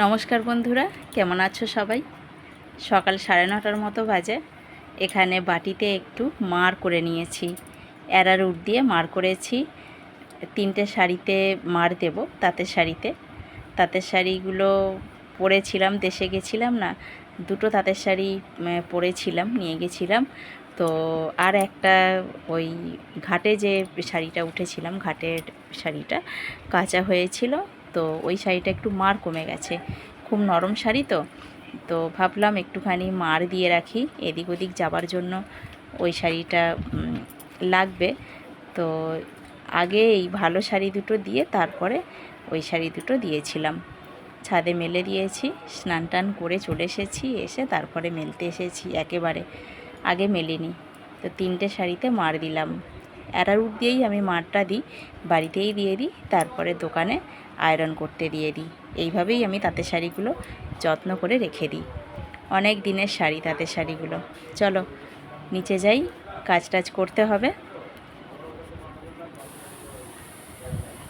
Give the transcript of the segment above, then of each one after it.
নমস্কার বন্ধুরা, কেমন আছো সবাই? সকাল সাড়ে নটার মতো বাজে। এখানে বাটিতে একটু মার করে নিয়েছি। অ্যারারুট দিয়ে মার করেছি। তিনটে শাড়িতে মার দেব, তাঁতের শাড়িতে। তাঁতের শাড়িগুলো পরেছিলাম, দেশে গেছিলাম না, দুটো তাঁতের শাড়ি পরেছিলাম, নিয়ে গেছিলাম। তো আর একটা ওই ঘাটে যে শাড়িটা উঠেছিলাম, ঘাটের শাড়িটা, কাঁচা হয়েছিল। তো ওই শাড়িটা একটু মার কমে গেছে। খুব নরম শাড়ি তো। তো ভাবলাম একটুখানি মার দিয়ে রাখি, এদিক ওদিক যাবার জন্য ওই শাড়িটা লাগবে। তো আগে এই ভালো শাড়ি দুটো দিয়ে তারপরে ওই শাড়ি দুটো দিয়েছিলাম। ছাদে মেলে দিয়েছি, স্নান টান করে চলে এসেছি, এসে তারপরে মেলতে এসেছি একেবারে। আগে মেলিনি, তো তিনটে শাড়িতে মার দিলাম। অ্যারারুট দিয়েই আমি মারটা দিই, বাড়িতেই দিয়ে দিই, তারপরে দোকানে আয়রন করতে দিয়ে দিই। এইভাবেই আমি তাঁতের শাড়িগুলো যত্ন করে রেখে দিই। অনেক দিনের শাড়ি তাঁতের শাড়িগুলো। চলো, নিচে যাই কাজ টাজ করতে হবে।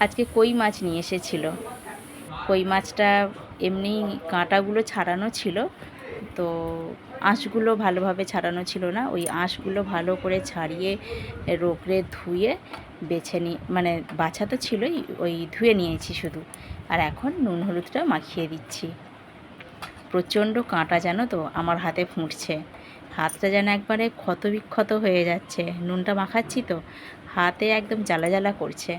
আজকে কই মাছ নিয়ে এসেছিল? কই মাছটা এমনি কাঁটাগুলো ছাড়ানো ছিল, তো আঁশগুলো ভালোভাবে ছাড়ানো ছিল না। ওই আঁশগুলো ভালো করে ছাড়িয়ে, রোগড়ে ধুয়ে বেছে নি মানে বাছা তো ছিলই, ওই ধুয়ে নিয়েছি শুধু। আর এখন নুন হলুদটা মাখিয়ে দিচ্ছি। প্রচণ্ড কাঁটা জানো তো, আমার হাতে ফুঁটছে। হাতটা যেন একবারে ক্ষত বিক্ষত হয়ে যাচ্ছে। নুনটা মাখাচ্ছি তো, হাতে একদম জ্বালা জ্বালা করছে।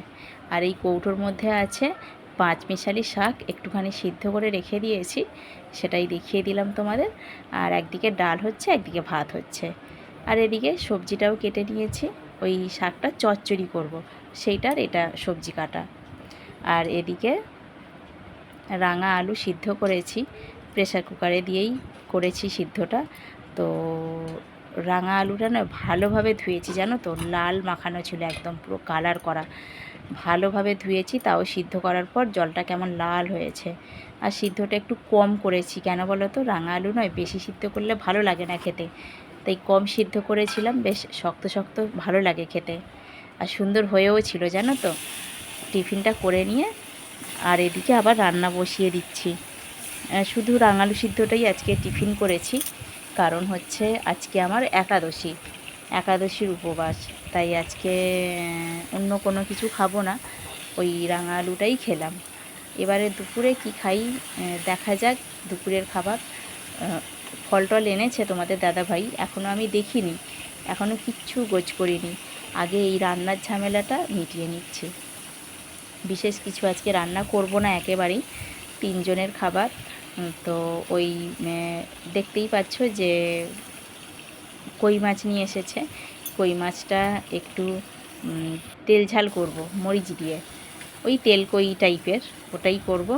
আর এই কৌটোর মধ্যে আছে পাঁচ মিশালি শাক একটুখানি সিদ্ধ করে রেখে দিয়েছি, সেটাই দেখিয়ে দিলাম তোমাদের। আর একদিকে ডাল হচ্ছে, একদিকে ভাত হচ্ছে। আর এদিকে সবজিটাও কেটে নিয়েছি, ওই শাকটা চচ্চড়ি করব, সেইটার এটা সবজি কাটা। আর এদিকে রাঙা আলু সিদ্ধ করেছি, প্রেসার কুকারে দিয়েই করেছি সিদ্ধটা। তো রাঙা আলুটা না ভালোভাবে ধুয়েছি, জানো তো? লাল মাখানো ছিল একদম পুরো কালার করা। ভালোভাবে ধুয়েছি, তাও সিদ্ধ করার পর জলটা কেমন লাল হয়েছে। আর সিদ্ধটা একটু কম করেছি, কেন বলো তো রাঙা আলু নয়, বেশি সিদ্ধ করলে ভালো লাগে না খেতে। তাই কম সিদ্ধ করেছিলাম, বেশ শক্ত শক্ত ভালো লাগে খেতে। আর সুন্দর হয়েও ছিল, জানো তো? টিফিনটা করে নিয়ে আর এদিকে আবার রান্না বসিয়ে দিচ্ছি। শুধু রাঙালু সিদ্ধটাই আজকে টিফিন করেছি। কারণ হচ্ছে আজকে আমার একাদশী। একাদশীর উপবাস। তাই আজকে অন্য কোনো কিছু খাব না। ওই রাঙা আলুটাই খেলাম। এবারে দুপুরে কি খাই দেখা যাক। দুপুরের খাবার ফল টল এনেছে তোমাদের দাদা ভাই এখনও আমি দেখিনি। এখনও কিচ্ছু গোছ করিনি। আগে এই রান্নার ঝামেলাটা মিটিয়ে নিচ্ছে। বিশেষ কিছু আজকে রান্না করব না একেবারেই। তিনজনের খাবার। তো ওই দেখতেই পাচ্ছ যে কই মাছ নিয়ে এসেছে। কই মাছটা একটু তেল ঝাল করব, মরিচ দিয়ে। ওই তেল কই টাইপের, ওটাই করব।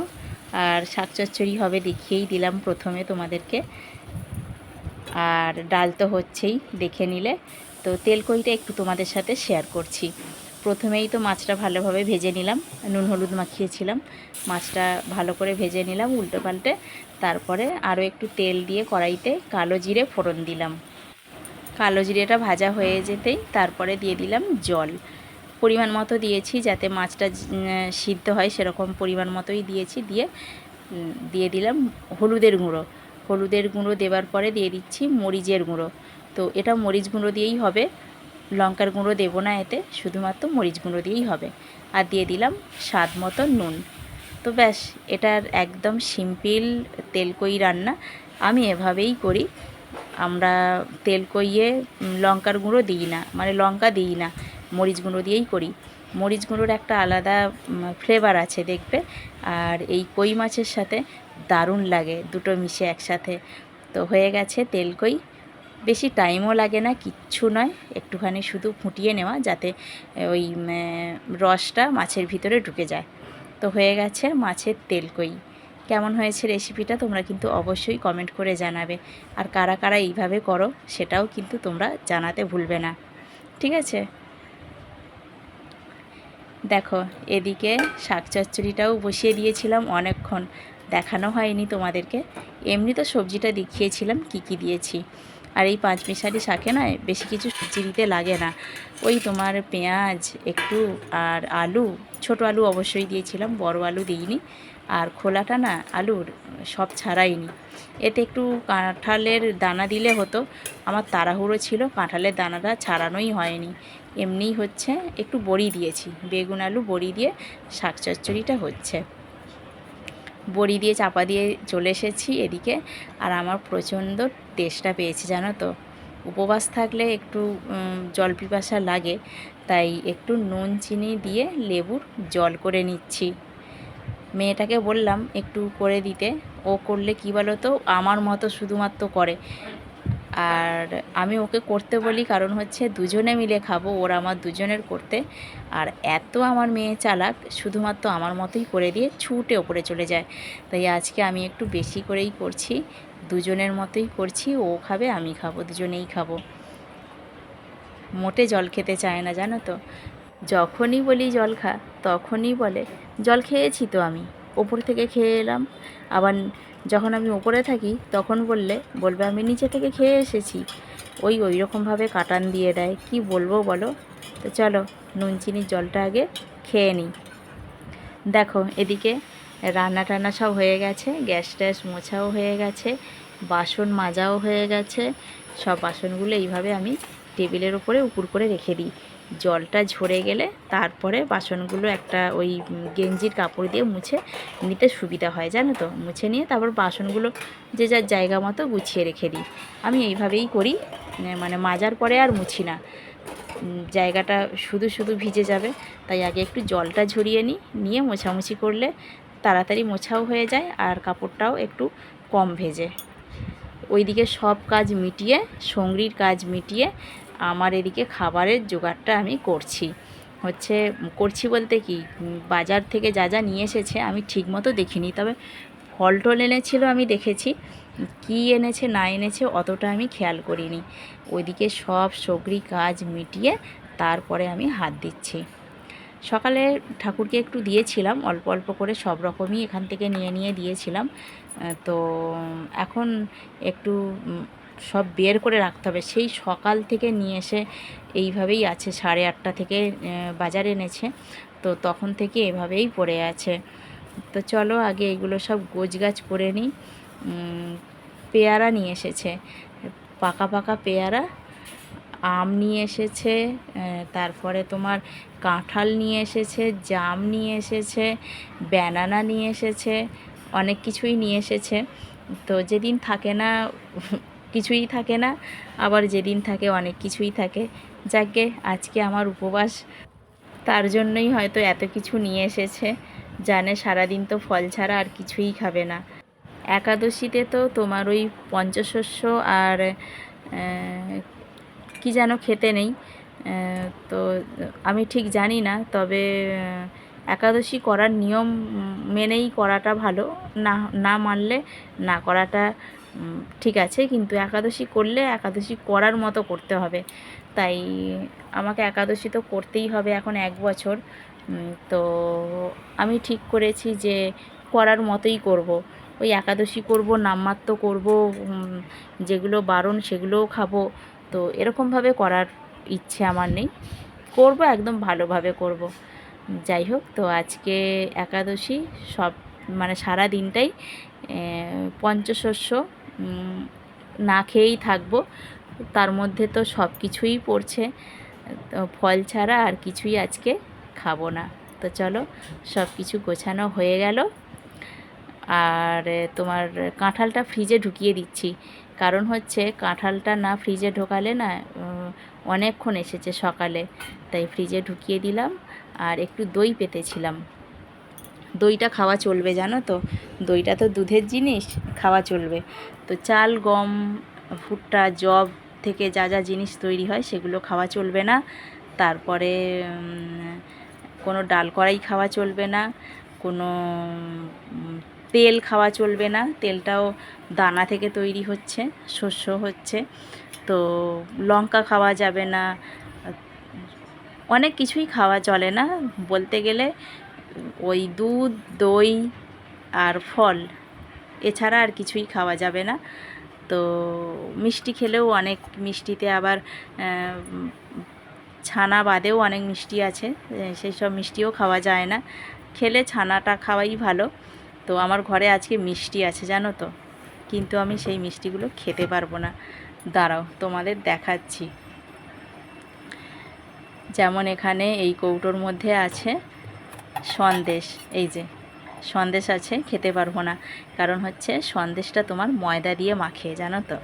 আর শাক চচ্চড়ি হবে দেখিয়েই দিলাম প্রথমে তোমাদেরকে। আর ডাল তো হচ্ছেই দেখে নিলে। তো তেল কইটা একটু তোমাদের সাথে শেয়ার করছি। প্রথমেই তো মাছটা ভালোভাবে ভেজে নিলাম, নুন হলুদ মাখিয়েছিলাম। মাছটা ভালো করে ভেজে নিলাম উল্টো পাল্টে। তারপরে আরও একটু তেল দিয়ে কড়াইতে কালো জিরে ফোড়ন দিলাম। কালো জিরেটা ভাজা হয়ে যেতেই তারপরে দিয়ে দিলাম জল। পরিমাণ মতো দিয়েছি যাতে মাছটা সিদ্ধ হয় সেরকম পরিমাণ মতোই দিয়েছি। দিয়ে দিয়ে দিলাম হলুদের গুঁড়ো। হলুদের গুঁড়ো দেওয়ার পরে দিয়ে দিচ্ছি মরিচের গুঁড়ো। তো এটা মরিচ গুঁড়ো দিয়েই হবে। লঙ্কার গুঁড়ো দেবো না এতে, শুধুমাত্র মরিচ গুঁড়ো দিয়েই হবে। আর দিয়ে দিলাম স্বাদ মতো নুন। তো ব্যাস, এটার একদম সিম্পল তেলকই রান্না। আমি এভাবেই করি। আমরা তেল কইয়ে লঙ্কার গুঁড়ো দিই না মানে লঙ্কা দিই না, মরিচ গুঁড়ো দিয়েই করি। মরিচ গুঁড়োর একটা আলাদা ফ্লেভার আছে দেখবে। আর এই কই মাছের সাথে দারুণ লাগে, দুটো মিশে একসাথে। তো হয়ে গেছে তেল কই। বেশি টাইমও লাগে না, কিচ্ছু নয়, একটুখানি শুধু ফুটিয়ে নেওয়া, যাতে ওই রসটা মাছের ভিতরে ঢুকে যায়। তো হয়ে গেছে মাছের তেল কই। কেমন হয়েছে রেসিপিটা তোমরা কিন্তু অবশ্যই কমেন্ট করে জানাবে। আর কারা কারা এইভাবে করো, সেটাও কিন্তু তোমরা জানাতে ভুলবে না। ঠিক আছে? দেখো, এদিকে শাক চচ্চড়িটাও বসিয়ে দিয়েছিলাম অনেকক্ষণ। দেখানো হয়নি তোমাদেরকে। এমনি তো সবজিটা দেখিয়েছিলাম, কি কি দিয়েছি। আর এই পাঁচ মিশালি শাকে না বেশি কিছু সবজি দিতে লাগে না। ওই তোমার পেঁয়াজ একটু আর আলু, ছোট আলু অবশ্যই দিয়েছিলাম, বড় আলু দিইনি। আর খোলাটা না আলুর সব ছাড়াইনি। এতে একটু কাঁঠালের দানা দিলে হতো, আমার তাড়াহুড়ো ছিল, কাঁঠালের দানাটা ছাড়ানোই হয়নি। এমনিই হচ্ছে, একটু বড়ি দিয়েছি, বেগুন আলু, বড়ি দিয়ে শাক চচ্চড়িটা হচ্ছে। বড়ি দিয়ে চাপা দিয়ে চলে এসেছি এদিকে, আর আমার প্রচণ্ড টেস্টটা পেয়েছি, জানো তো? উপবাস থাকলে একটু জল পিপাসা লাগে, তাই একটু নুন, চিনি দিয়ে লেবুর জল করে নিচ্ছি। মেয়েটাকে বললাম একটু করে দিতে, ও করলে কী বলো তো আমার মতো শুধুমাত্র করে। আর আমি ওকে করতে বলি কারণ হচ্ছে দুজনে মিলে খাব, ওর আমার দুজনের করতে। আর এত আমার মেয়ে চালাক, শুধুমাত্র আমার মতোই করে দিয়ে ছুটে ওপরে চলে যায়। তাই আজকে আমি একটু বেশি করেই করছি। দুজনের মতোই করছি, ও খাবে, আমি খাব, দুজনেই খাব। মোটে জল খেতে চায় না, জানো তো? যখনই বলি জল খা, তখনই বলে, জল খেয়েছি তো আমি। ওপর থেকে খেয়ে এলাম। আবার যখন আমি ওপরে থাকি, তখন বললে, বলবে, আমি নিচে থেকে খেয়ে এসেছি। ওই ওই রকমভাবে কাটান দিয়ে দেয়। কি বলব বলো? তো চলো নুন চিনির জলটা আগে খেয়ে নিই। দেখো, এদিকে রান্না টান্না সব হয়ে গেছে, গ্যাস ট্যাস মোছাও হয়ে গেছে, বাসন মাজাও হয়ে গেছে। সব বাসনগুলো এইভাবে আমি টেবিলের উপরে উপুর করে রেখে দিই। জলটা ঝরে গেলে তারপরে বাসনগুলো একটা ওই গেঞ্জির কাপড় দিয়ে মুছে নিতে সুবিধা হয়, জানো তো? মুছে নিয়ে তারপর বাসনগুলো যে যার জায়গা মতো গুছিয়ে রেখে দিই। আমি এইভাবেই করি মানে মাজার পরে আর মুছি না। জায়গাটা শুধু শুধু ভিজে যাবে, তাই আগে একটু জলটা ঝরিয়ে নিই, নিয়ে মোছামুছি করলে তাড়াতাড়ি মোছাও হয়ে যায় আর কাপড়টাও একটু কম ভেজে। ওইদিকে সব কাজ মিটিয়ে, সঙ্গীর কাজ মিটিয়ে আমার এদিকে খাবারের জোগাড়টা আমি করছি। হচ্ছে করছি বলতে কি, বাজার থেকে যা যা নিয়ে এসেছে আমি ঠিকমতো দেখিনি, তবে ফল টল এনেছিল আমি দেখেছি, কি এনেছে, না এনেছে অতটা আমি খেয়াল করিনি। ওইদিকে সব সগরি কাজ মিটিয়ে তারপরে আমি হাত দিচ্ছি। সকালে ঠাকুরকে একটু দিয়েছিলাম, অল্প অল্প করে সব রকমই এখান থেকে নিয়ে নিয়ে দিয়েছিলাম। তো এখন একটু সব বের করে রাখতে হবে। সেই সকাল থেকে নিয়ে এসে এইভাবেই আছে, সাড়ে আটটা থেকে বাজার এনেছে। তো তখন থেকে এভাবেই পড়ে আছে। তো চলো আগে এগুলো সব গোছগাছ করে নিই। পেয়ারা নিয়ে এসেছে। পাকা পাকা পেয়ারা আম নিয়ে এসেছে তারপরে তোমার কাঁঠাল নিয়ে এসেছে, জাম নিয়ে এসেছে, ব্যানানা নিয়ে এসেছে, অনেক কিছুই নিয়ে এসেছে। তো যেদিন থাকে না, কিছুই থাকে না, আবার যেদিন থাকে অনেক কিছুই থাকে। যাকে আজকে আমার উপবাস, তার জন্যই হয়তো এত কিছু নিয়ে এসেছে। জানে সারাদিন তো ফল ছাড়া আর কিছুই খাবে না। একাদশীতে তো তোমার ওই পঞ্চশস্য আর কি যেন খেতে নেই তো আমি ঠিক জানি না, তবে একাদশী করার নিয়ম মেনেই করাটা ভালো। না না মানলে না করাটা ঠিক আছে, কিন্তু একাদশী করলে একাদশী করার মতো করতে হবে। তাই আমাকে একাদশী তো করতেই হবে এখন এক বছর তো আমি ঠিক করেছি যে করার মতোই করব। ওই একাদশী করব, নামমাত্র করব যেগুলো বারণ সেগুলোও খাব। তো এরকমভাবে করার ইচ্ছে আমার নেই। করব, একদম ভালোভাবে করব। যাই হোক, তো আজকে একাদশী, সব মানে সারা দিনটাই পঞ্চশস্য না খেয়েই থাকব। তার মধ্যে তো সব কিছুই পড়ছে। তো ফল ছাড়া আর কিছুই আজকে খাব না। তো চলো, সব কিছু গোছানো হয়ে গেল। আর তোমার কাঁঠালটা ফ্রিজে ঢুকিয়ে দিচ্ছি। কারণ হচ্ছে কাঁঠালটা না ফ্রিজে ঢোকালে না অনেকক্ষণ এসেছে সকালে। তাই ফ্রিজে ঢুকিয়ে দিলাম আর একটু দই পেতেছিলাম। দইটা খাওয়া চলবে, জানো তো? দইটা তো দুধের জিনিস, খাওয়া চলবে। তো চাল, গম, ভুট্টা জব থেকে যা যা জিনিস তৈরি হয় সেগুলো খাওয়া চলবে না। তারপরে কোনো ডাল কড়াই খাওয়া চলবে না, কোনো তেল খাওয়া চলবে না, তেলটাও দানা থেকে তৈরি হচ্ছে, শস্য হচ্ছে। তো লঙ্কা খাওয়া যাবে না, অনেক কিছুই খাওয়া চলে না। বলতে গেলে ওই দুধ, দই আর ফল, এছাড়া আর কিছুই খাওয়া যাবে না। তো মিষ্টি খেলেও অনেক মিষ্টিতে আবার ছানা বাদেও অনেক মিষ্টি আছে সেই সব মিষ্টিও খাওয়া যায় না। খেলে ছানাটা খাওয়াই ভালো। তো আমার ঘরে আজকে মিষ্টি আছে, জানো তো। কিন্তু আমি সেই মিষ্টিগুলো খেতে পারব না। দাঁড়াও, তোমাদের দেখাচ্ছি। যেমন এখানে এই কৌটোর মধ্যে আছে সন্দেশ। এই যে, সন্দেশ আছে, খেতে পারব না। কারণ হচ্ছে সন্দেশটা তোমার ময়দা দিয়ে মাখে জানো তো।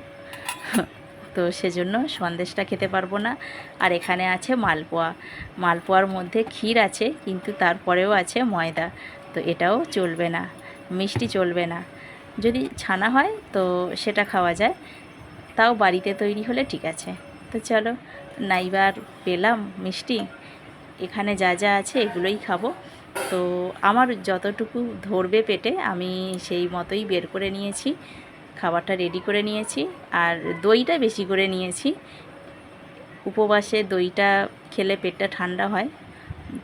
তো সেজন্য সন্দেশটা খেতে পারব না। আর এখানে আছে মালপোয়া। মালপোয়ার মধ্যে ক্ষীর আছে, কিন্তু তারপরেও আছে ময়দা। তো এটাও চলবে না। মিষ্টি চলবে না। যদি ছানা হয় তো সেটা খাওয়া যায়। তাও বাড়িতে তৈরি হলে ঠিক আছে। তো চলো, নাইবার পেলাম মিষ্টি। এখানে যা যা আছে এগুলোই খাব। তো আমার যতটুকু ধরবে পেটে আমি সেই মতোই বের করে নিয়েছি। খাবারটা রেডি করে নিয়েছি। আর দইটা বেশি করে নিয়েছি। উপবাসে দইটা খেলে পেটটা ঠান্ডা হয়।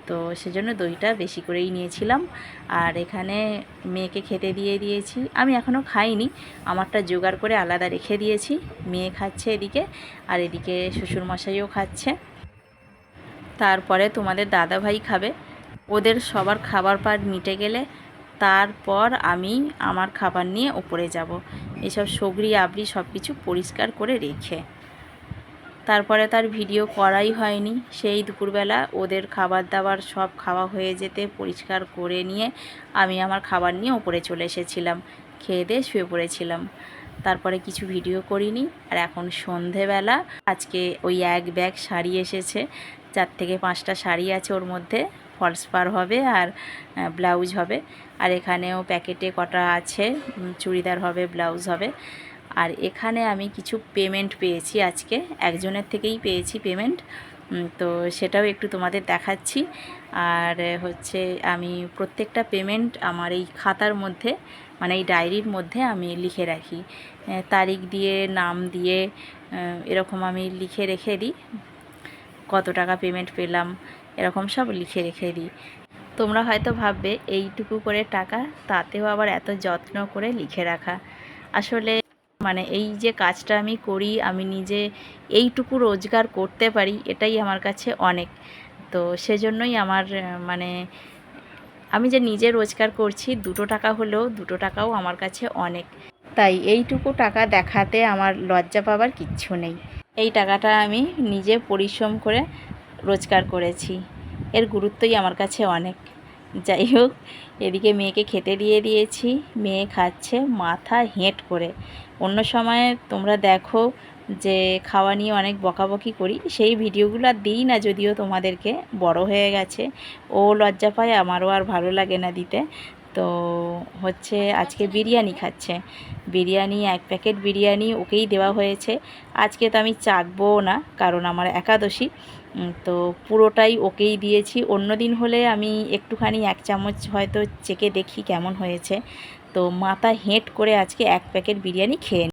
তো সেজন্য দইটা বেশি করেই নিয়েছিলাম। আর এখানে মেয়েকে খেতে দিয়ে দিয়েছি। আমি এখনও খাইনি। আমারটা জোগাড় করে আলাদা রেখে দিয়েছি। মেয়ে খাচ্ছে এদিকে, আর এদিকে শ্বশুরমশাইও খাচ্ছে। তারপরে তোমাদের দাদা ভাই খাবে। ওদের সবার খাবার পার মিটে গেলে তারপর আমি আমার খাবার নিয়ে ওপরে যাব। এসব সগড়ি আবরি সব কিছু পরিষ্কার করে রেখে। তারপরে তার ভিডিও করাই হয়নি। সেই দুপুরবেলা ওদের খাবার দাবার সব খাওয়া হয়ে যেতে পরিষ্কার করে নিয়ে আমি আমার খাবার নিয়ে ওপরে চলে এসেছিলাম। খেয়ে দিয়ে শুয়ে পড়েছিলাম। তারপরে কিছু ভিডিও করিনি। আর এখন সন্ধেবেলা। আজকে ওই এক ব্যাগ শাড়ি এসেছে। চার থেকে পাঁচটা শাড়ি আছে ওর মধ্যে। ফলস পার হবে আর ব্লাউজ হবে। আর এখানেও প্যাকেটে কটা আছে। চুড়িদার হবে, ব্লাউজ হবে। আর এখানে আমি কিছু পেমেন্ট পেয়েছি আজকে। একজনের থেকেই পেয়েছি পেমেন্ট তো সেটাও একটু তোমাদের দেখাচ্ছি। আর হচ্ছে আমি প্রত্যেকটা পেমেন্ট আমার এই খাতার মধ্যে মানে এই ডায়েরির মধ্যে আমি লিখে রাখি। তারিখ দিয়ে, নাম দিয়ে এরকম আমি লিখে রেখে দিই। কত টাকা পেমেন্ট পেলাম, এরকম সব লিখে রেখে দিই। তোমরা হয়তো ভাববে, এইটুকু করে টাকা, তাতেও আবার এত যত্ন করে লিখে রাখা। আসলে মানে এই যে কাজটা আমি করি, আমি নিজে এইটুকু রোজগার করতে পারি, এটাই আমার কাছে অনেক। তো সেজন্যই আমার মানে আমি যে নিজে রোজগার করছি, দুটো টাকা হলেও দুটো টাকাও আমার কাছে অনেক। তাই এইটুকু টাকা দেখাতে আমার লজ্জা পাবার কিচ্ছু নেই। এই টাকাটা আমি নিজে পরিশ্রম করে রোজগার করেছি। এর গুরুত্বই আমার কাছে অনেক। যাই হোক এদিকে মেয়েকে খেতে দিয়ে দিয়েছি। মেয়ে খাচ্ছে, মাথা হেঁট করে। অন্য সময় তোমরা দেখো যে খাওয়া নিয়ে অনেক বকাবকি করি। সেই ভিডিওগুলো আর দিই না যদিও তোমাদেরকে, বড় হয়ে গেছে। ও লজ্জা পায়, আমারও আর ভালো লাগে না দিতে। তো হচ্ছে আজকে বিরিয়ানি খাচ্ছে। বিরিয়ানি, এক প্যাকেট বিরিয়ানি ওকেই দেওয়া হয়েছে। আজকে তো আমি চাকবো না, কারণ আমার একাদশী। তো পুরোটাই ওকেই দিয়েছি। অন্য দিন হলে আমি একটুখানি এক চামচ হয়তো চেকে দেখি কেমন হয়েছে। তো মাথা হেঁট করে আজকে এক প্যাকেট বিরিয়ানি খেয়ে